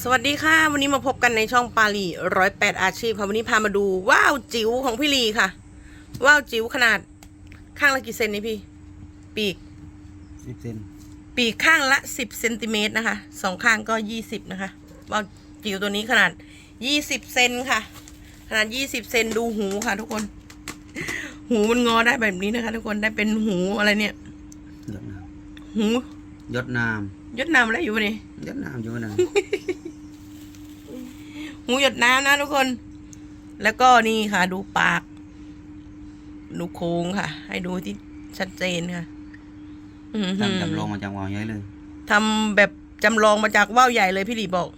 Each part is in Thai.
สวัสดีค่ะ วันนี้มาพบกันในช่องปาลีร้อยแปดอาชีพค่ะ วันนี้พามาดูว่าวจิ๋วของพี่ลีค่ะ ว่าวจิ๋วขนาดข้างละกี่เซนนี่พี่ ปีกสิบเซนปีกข้างละสิบเซนติเมตรนะคะสองข้างก็ยี่สิบนะคะว่าวจิ๋วตัวนี้ขนาดยี่สิบเซนค่ะ ขนาดยี่สิบเซนดูหูค่ะทุกคน หูมันงอได้แบบนี้นะคะ ทุกคนได้เป็นหูอะไรเนี่ย ยดน้หูำยดน้ ยศนามอะไรอยู่วะนี่ำยดน้ำอยู่นะ หูหยดน้ำนะทุกคน แล้วก็นี่ค่ะ ดูปาก ดูโค้งค่ะ ให้ดูที่ชัดเจนค่ะอื้อหือทำจำลองมาจากวาวใหญ่เลยทำแบบจำลองมาจากว่าวใหญ่เลยพี่หลีบอก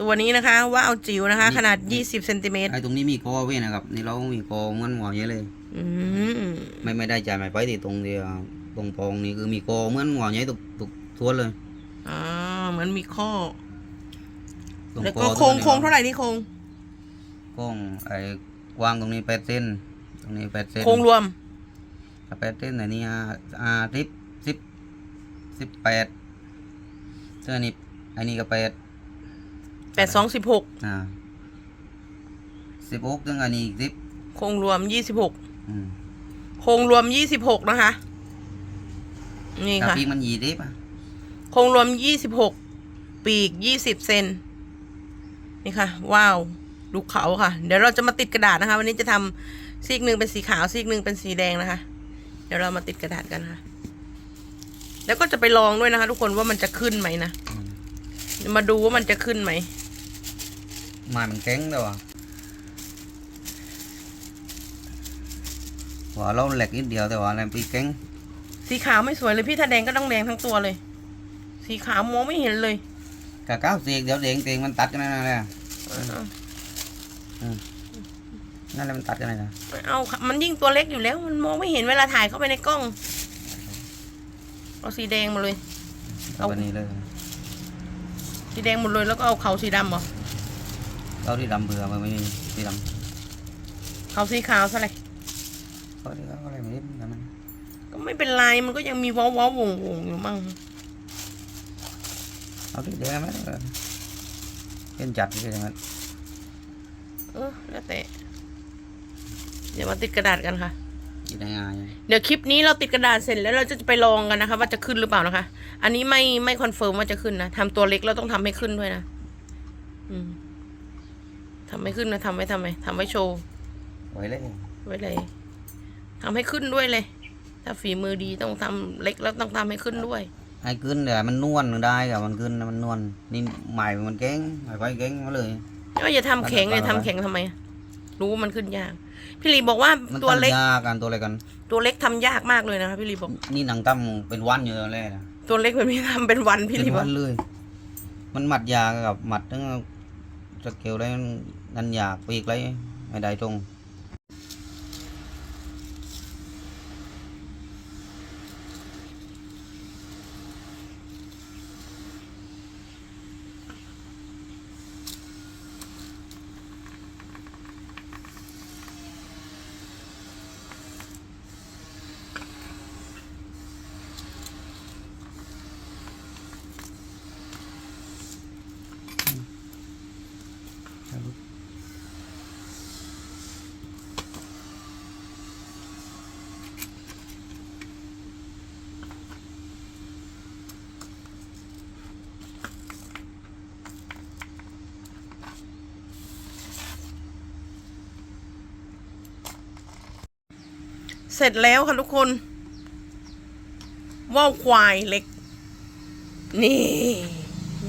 ตัวนี้นะคะว่าวจิ๋วนะคะ ขนาด20เซนติเมตรไอ้ตรงนี้มีคอเว้ยนะครับนี่เรามีคอเหมือนวาวใหญ่เลยอืมไม่ไม่ได้จ่ายไม่ไปที่ตรงเดียวตรงปองนี่คือมีคอเหมือนวาวใหญ่ตุกตุก ทั่วเลยอ่าเหมือนมีข้อตรงแล้วคก็อโค้งโค้งเท่าไหร่นี่โค้งโค้งไอ้กว้างตรงนี้แปดเซนตรงนี้แปดเซนโค้งรวมถ้าแปดเซนอันนี้อ่าอ่าสิบสิบสิบแปดเสื้อนี่อันนี้ก็แปดแปดสองสิบหกอ่าสิบหกถึงอันนี้อีกสิบโค้งรวมยี่สิบหกอืมโค้งรวมยี่สิบหกนะคะ นี่ถ้าค่ะปีกมันยีดิบอะโครงรวมยี่สิบหกปีกยี่สิบเซนนี่ค่ะ ว้าวดูเขาค่ะ เดี๋ยวเราจะมาติดกระดาษนะคะ วันนี้จะทำซีกหนึ่งเป็นสีขาวซีกหนึ่งเป็นสีแดงนะคะ เดี๋ยวเรามาติดกระดาษกันค่ะ แล้วก็จะไปลองด้วยนะคะ ทุกคนว่ามันจะขึ้นไหมนะอืมมาดูว่ามันจะขึ้นไหมไม้มันแข็งแล้วอะหัวเราเหล็กนิดเดียวแต่ว่าอะไรปีกแข็งสีขาวไม่สวยเลยพี่ถ้าแดงก็ต้องแดงทั้งตัวเลย สีขาวมองไม่เห็นเลยกะก้าวเสียกเดี๋ยวเด้งเตงมันตัดกันนั่นแหละอ่านั่นแหละมันตัดกันเลยนะไม่เอาค่ะมันยิ่งตัวเล็กอยู่แล้ว มันมองไม่เห็นเวลาถ่ายเข้าไปในกล้อง เอาสีแดงมาเลย เอาเอาแบบนี้เลย สีแดงหมดเลยแล้วก็เอาเขาสีดำเหรอเอาที่ดำเบื่อมันไม่มีที่ดเขาสีขาวซะเลยำเอาที่เขาอะไรไม่ได้แต่มันก็ไม่เป็นไรมันก็ยังมีว้าวว้าววงวงอยู่มั่ง เอาที่แดงไหมเออเป็นจัดที่ไหนมันเออแล้วแต่เดี๋ยวมาติดกระดาษกันค่ะที่ได้ง่ายเดี๋ยวคลิปนี้เราติดกระดาษเสร็จแล้วเราจะไปลองกันนะคะ ว่าจะขึ้นหรือเปล่านะคะ อันนี้ไม่ไม่คอนเฟิร์มว่าจะขึ้นนะทำตัวเล็กเราต้องทำให้ขึ้นด้วยนะอืมทำไม่ขึ้นนะทำไว้ทำไมทำไว้โชว์ไว้เลยไว้เลยทำให้ขึ้นด้วยเลย ถ้าฝีมือดีต้องทำเล็กแล้วต้องทำให้ขึ้นด้วย ไอ้ขึ้นเดี๋ยวมันนวลได้กับมันขึ้นมันนวลนี่ใหม่มันแข็งใหม่ไฟแข็งมาเลยก็อย่าทำแข็งอย่าทำแข็งทำไม รู้ว่ามันขึ้นยาก พี่ลีบอกว่ามันตัวเล็กทำยากกันตัวอะไรกัน ตัวเล็กทำยากมากเลยนะคะพี่ลีบอก นี่หนังตั้มเป็นวันอยู่แล้วแหละตัวเล็กแบบนี้ทำเป็นวันพี่เป็ลีนบอวักนเลย มันหมัดยากับหมัดทั้งสเกลได้นันยากปีกไรไม่ได้ตรง เสร็จแล้วค่ะทุกคนว่าวควายเล็ก นี่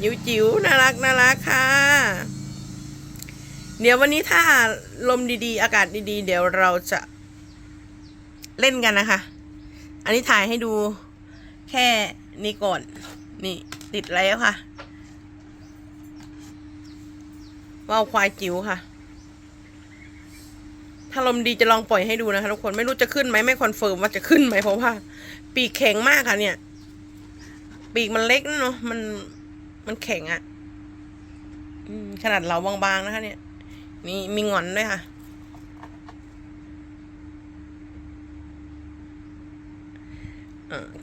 จิ๋วจิ๋วน่ารักน่ารักค่ะ เดี๋ยววันนี้ถ้าลมดีๆ อากาศดีๆ เดี๋ยวเราจะเล่นกันนะคะ อันนี้ถ่ายให้ดูแค่นี้ก่อน นี่ติดแล้วค่ะว่าวควายจิ๋วค่ะ ถ้าลมดีจะลองปล่อยให้ดูนะคะทุกคนไม่รู้จะขึ้นไหมไม่คอนเฟิร์มว่าจะขึ้นไหมเพราะว่า ปีกแข็งมากค่ะ เนี่ย ปีกมันเล็กนะเนาะมันมันแข็งอะ่ะขนาดเราบางๆนะคะ เนี่ยมีมีงอนด้วยค่ะ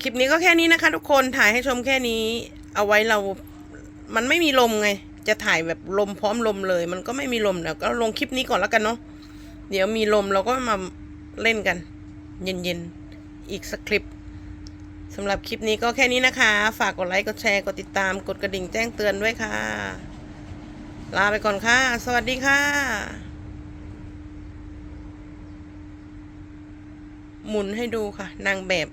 คลิปนี้ก็แค่นี้นะคะ ทุกคนถ่ายให้ชมแค่นี้ เอาไว้เรา มันไม่มีลมไง จะถ่ายแบบลมพร้อมลมเลย มันก็ไม่มีลมเดี๋ยวก็ลงคลิปนี้ก่อนแล้วกันเนาะ เดี๋ยวมีลมเราก็มาเล่นกัน เย็นๆ อีกสักคลิปสำหรับคลิปนี้ก็แค่นี้นะคะ ฝากกดไลค์ กดแชร์ กดติดตาม กดกระดิ่งแจ้งเตือนด้วยค่ะ ลาไปก่อนค่ะ สวัสดีค่ะ หมุนให้ดูค่ะ นางแบบ